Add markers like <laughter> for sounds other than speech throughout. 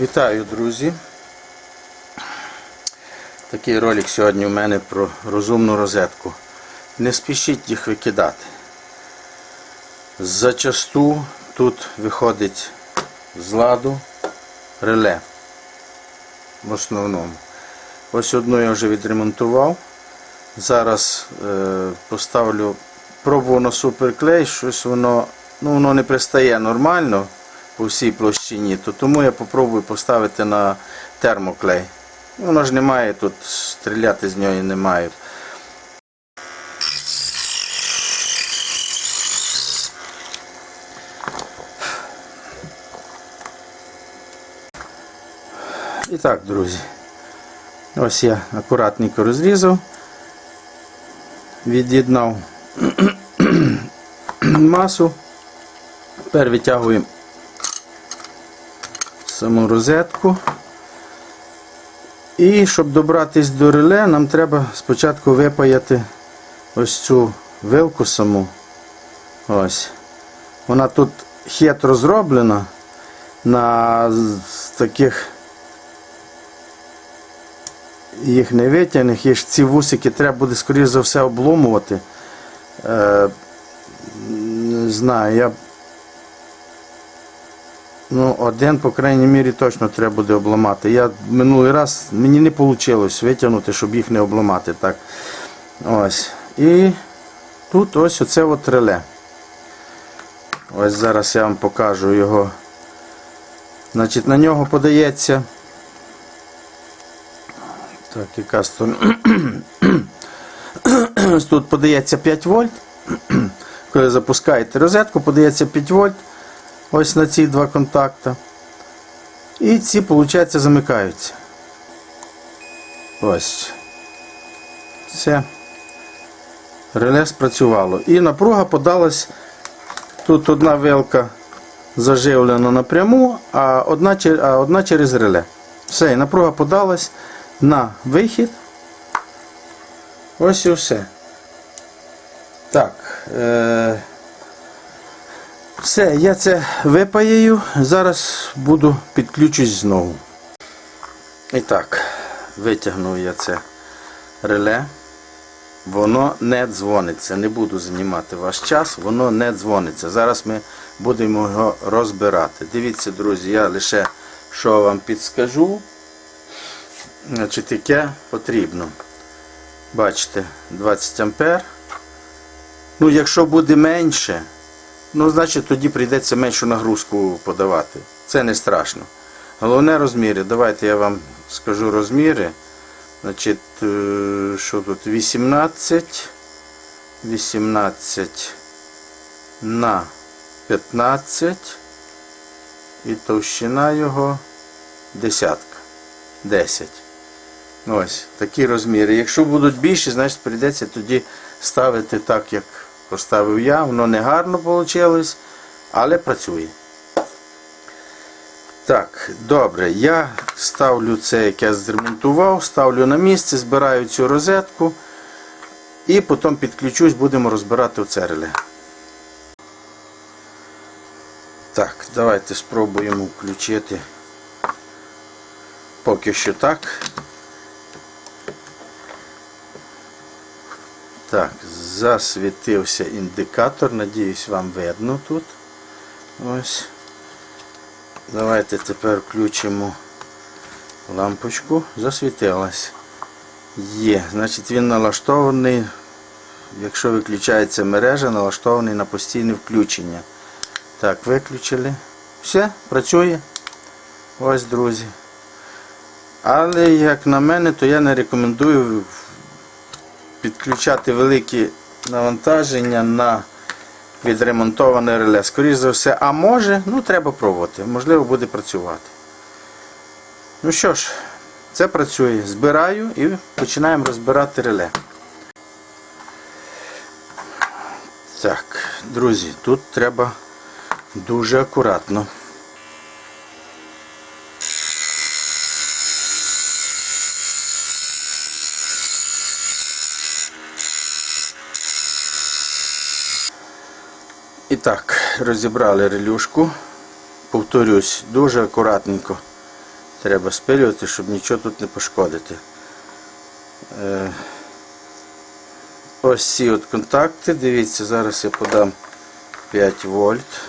Вітаю, друзі. Такий ролик сьогодні у мене про розумну розетку. Не спішіть їх викидати. Зачасту тут виходить з ладу реле. В основному. Ось одну я вже відремонтував. Зараз е, поставлю, пробував на суперклей, щось воно, ну, воно не пристає нормально по всій площині, то тому я попробую поставити на термоклей. Воно ж немає тут, стріляти з нього немає. І так, друзі. Ось я акуратненько розрізав, від'єднав <clears throat> масу. Тепер витягуємо саму розетку. І щоб добратись до реле, нам треба спочатку випаяти ось цю вилку саму. Ось. Вона тут хитро зроблена на таких їх не витягнеш, і ж ці вусики треба буде, скоріш за все, обломувати. Е, не знаю, я. Ну, один, по крайній мірі, точно треба буде обламати. Я минулий раз мені не вийшло витягнути, щоб їх не обламати. Так. Ось. І тут ось оце от реле. Ось зараз я вам покажу його. Значить, на нього подається. Так, яка сторона. <coughs> Ось Тут подається 5 вольт. <coughs> Коли запускаєте розетку, подається 5 вольт. Ось на ці два контакти. І ці, виходить, замикаються. Ось. Все. Реле спрацювало. І напруга подалась. Тут одна вилка заживлена напряму, а одна, а одна через реле. Все, і напруга подалась на вихід. Ось і все. Так. Е- все, я це випаяю. Зараз буду підключусь знову. І так, витягнув я це реле. Воно не дзвониться. Не буду займати ваш час, воно не дзвониться. Зараз ми будемо його розбирати. Дивіться, друзі, я лише що вам підскажу. Значить, яке потрібно. Бачите, 20 ампер. Ну, якщо буде менше, ну, значить тоді прийдеться меншу нагрузку подавати. Це не страшно. Головне розміри. Давайте я вам скажу розміри. Значить, е, що тут? 18, 18 на 15 і товщина його десятка. 10. Ось такі розміри. Якщо будуть більші, значить прийдеться тоді ставити так, як поставив я. Воно не гарно вийшло, але працює. Так, добре, я ставлю це, як я зремонтував, ставлю на місце, збираю цю розетку і потім підключусь, будемо розбирати оце. Так, давайте спробуємо включити поки що так. Так, засвітився індикатор, надіюсь, вам видно тут. Ось. Давайте тепер включимо лампочку. Засвітилась. Є. Значить він налаштований, якщо виключається мережа, налаштований на постійне включення. Так, виключили. Все, працює. Ось, друзі. Але, як на мене, то я не рекомендую підключати великі навантаження на відремонтоване реле. Скоріше за все, а може, ну треба пробувати. Можливо, буде працювати. Ну що ж, це працює. Збираю і починаємо розбирати реле. Так, друзі, тут треба дуже акуратно. І так, розібрали релюшку. Повторюсь, дуже акуратненько Треба спилювати, щоб нічого тут не пошкодити. Е, Ось ці от контакти. Дивіться, зараз я подам 5 вольт.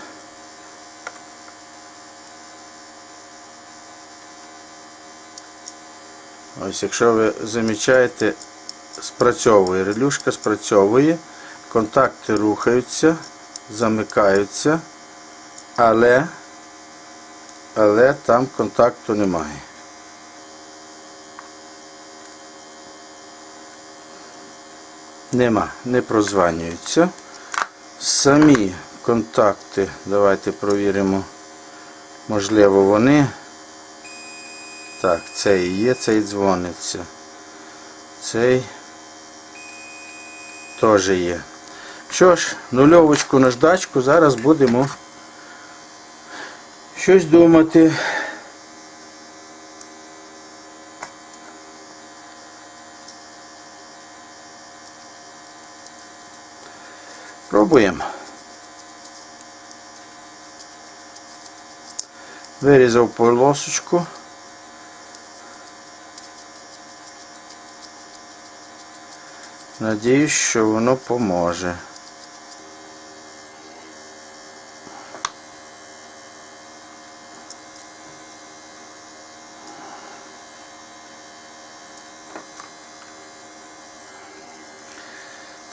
Ось, якщо ви замічаєте, спрацьовує, релюшка спрацьовує, контакти рухаються, замикаються, але, але там контакту немає. Нема, не прозванюються. Самі контакти, давайте провіримо, можливо, вони. Так, цей є, цей дзвониться. Цей теж є. Що ж, нульовочку наждачку, зараз будемо щось думати. Пробуємо. Вирізав полосочку. Надіюсь, що воно поможе.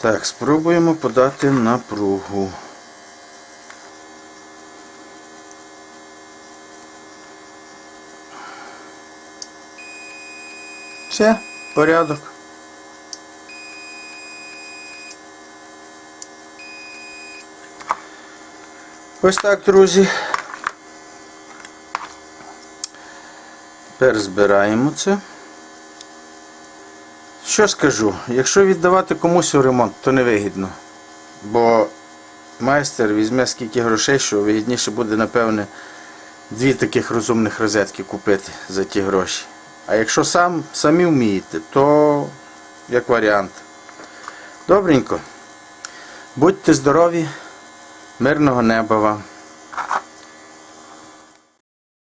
Так, спробуємо подати напругу. Все, порядок. Ось так, друзі. Тепер збираємо це. Що скажу? Якщо віддавати комусь у ремонт, то невигідно. Бо майстер візьме скільки грошей, що вигідніше буде, напевне, дві таких розумних розетки купити за ті гроші. А якщо сам, самі вмієте, то як варіант. Добренько. Будьте здорові, мирного неба вам.